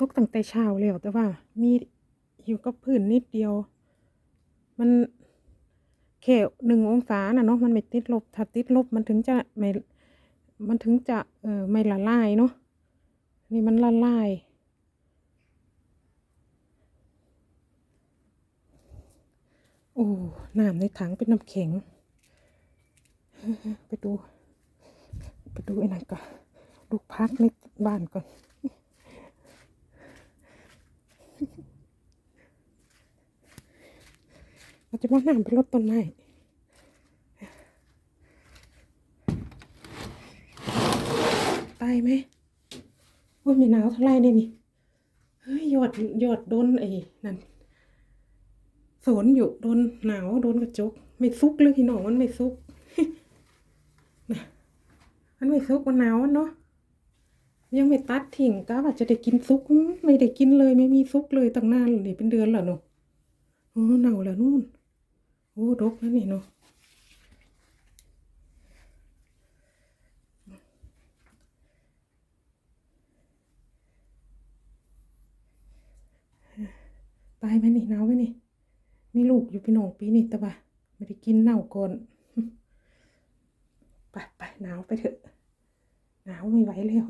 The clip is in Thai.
ตกตั้งแต่เช้าแล้วแต่ว่า มีอยู่กับพื้นนิดเดียว มันแค่หนึ่งองศาน่ะเนาะมันไม่ติดลบ ถ้าติดลบมันถึงจะไม่มันถึงจะเออไม่ละลายเนาะนี่มันละลายโอ้น้ำในถังเป็นน้ำแข็ง ไปดู ไปดูไอ้นั่นก่อนดูพักในบ้านก่อน เราจะว่าน้ำไปรดต้นไม้ตายไหมโอ้ยม่หนาวเท่าไรเนี่ยนี่ เฮ้ยหยดหยดโดนไอ้นั่นสนอยู่โดนหนาวโดนกระจก ไม่ซุกเลยพี่น้องมันไม่ซุกนะมันไม่ซุกมันหนาวเนาะยังไม่ตัดทิ้งกะว่าจะได้กินซุก ไม่ได้กินเลยไม่มีซุกเลยตั้งนานเลยเป็นเดือนแล้วเนาะโอ้หนาวแล้วนู่น โอ้ดกนะนี่เนาะตายไหมนี่หนาวไหมนี่ มีลูกอยู่พี่น้องปีนี่แต่ว่าไม่ได้กินเน่าก่อนไปไปหนาวไปเถอะ หนาวไม่ไหวแล้ว